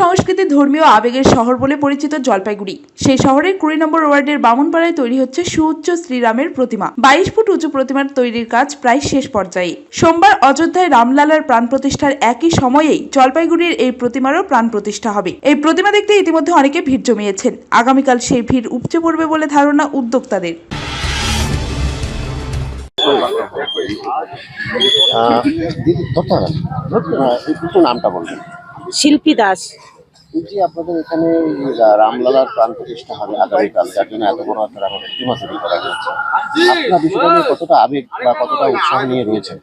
সংস্কৃতি ধর্মীয় আবেগের শহর বলে পরিচিত জলপাইগুড়ি। সেই শহরের কুড়ি নম্বর ওয়ার্ডের বামুনপাড়ায় তৈরি হচ্ছে সুউচ্চ শ্রীরামের প্রতিমা। বাইশ ফুট উঁচু প্রতিমার তৈরির কাজ প্রায় শেষ পর্যায়ে। সোমবার অযোধ্যায় রামলালার প্রাণ প্রতিষ্ঠার একই সময়েই জলপাইগুড়ির এই প্রতিমারও প্রাণ প্রতিষ্ঠা হবে। এই প্রতিমা দেখতে ইতিমধ্যে অনেকে ভিড় জমিয়েছেন। আগামীকাল সেই ভিড় উপচে পড়বে বলে ধারণা উদ্যোক্তাদের। নামটা বলবেন। শিল্পী দাস। যে আপনাদের এখানে এই রা- রামলালার প্রাণ প্রতিষ্ঠা হবে আগামীকাল যার জন্য এত বড় একটা রামের প্রতিমা তৈরি করা হয়েছে। আপনার বিষয়টা নিয়ে কতটা আবেগ বা কতটা উৎসাহ নিয়ে রয়েছে?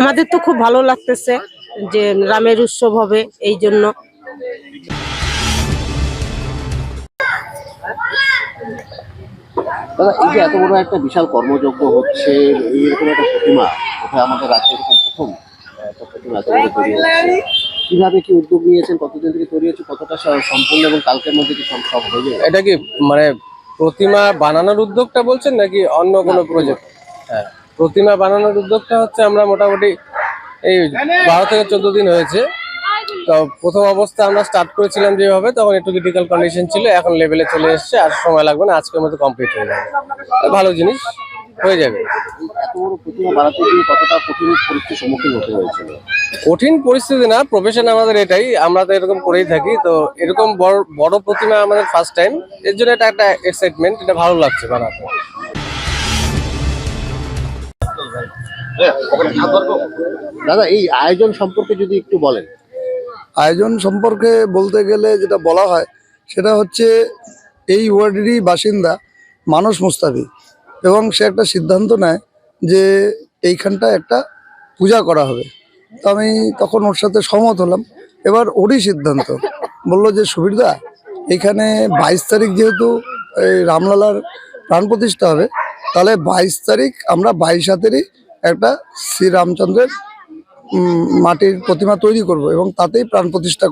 আমাদের তো খুব ভালো লাগতেছে যে রামের উৎসব হবে এই জন্য। দাদা এই যে এত বড় একটা বিশাল কর্মযজ্ঞ হচ্ছে এইরকম একটা প্রতিমা কোথায় আমাদের রাজ্যে এরকম প্রথম একটা প্রতিমা তৈরি হচ্ছে? কীভাবে কি উদ্যোগ নিয়েছেন কতদিন থেকে তৈরি হচ্ছে কতটা সম্পূর্ণ এবং কালকের মধ্যে কি সম্ভব হয়ে যাবে? এটা কি মানে প্রতিমা বানানোর উদ্যোগটা বলছেন নাকি অন্য কোনো প্রজেক্ট হ্যাঁ প্রতিমা বানানোর উদ্যোগটা হচ্ছে আমরা মোটামুটি এই বারো থেকে চোদ্দ দিন হয়েছে। তো প্রথম অবস্থা আমরা স্টার্ট করেছিলাম যেভাবে তখন একটু ক্রিটিক্যাল কন্ডিশন ছিল এখন লেভেলে চলে এসেছে আর সময় লাগবে না আজকের মধ্যে কমপ্লিট হয়ে যাবে। ভালো জিনিস হয়ে যাবে। এত প্রতিমা বানাতে গিয়ে কতটা কঠিন পরিস্থিতির সম্মুখীন হতে হয়েছিল? কঠিন পরিস্থিতি না প্রফেশন আমাদের এটাই আমরা তো এরকম করেই থাকি তো এরকম বড় বড় প্রতিমা আমাদের ফার্স্ট টাইম এর জন্য এটা একটা এক্সাইটমেন্ট এটা ভালো লাগছে বানাতে। দাদা এই আয়োজন সম্পর্কে যদি একটু বলেন। আয়োজন সম্পর্কে বলতে গেলে যেটা বলা হয় সেটা হচ্ছে এই ওয়ার্ডেরই বাসিন্দা মানস মুস্তাফি। এবং সে একটা সিদ্ধান্ত নেয় যে এইখানটা একটা পূজা করা হবে। তো আমি তখন ওর সাথে সহমত হলাম। এবার ওরই সিদ্ধান্ত। বলল যে, সুবিরদা, এখানে বাইশ তারিখ যেহেতু এই রামলালার প্রাণ প্রতিষ্ঠা হবে, তাহলে বাইশ তারিখ আমরা বাইশ হাতেরই একটা শ্রীরামচন্দ্রের মাটির প্রতিমা তৈরি করব এবং তাতেই প্রাণ প্রতিষ্ঠা।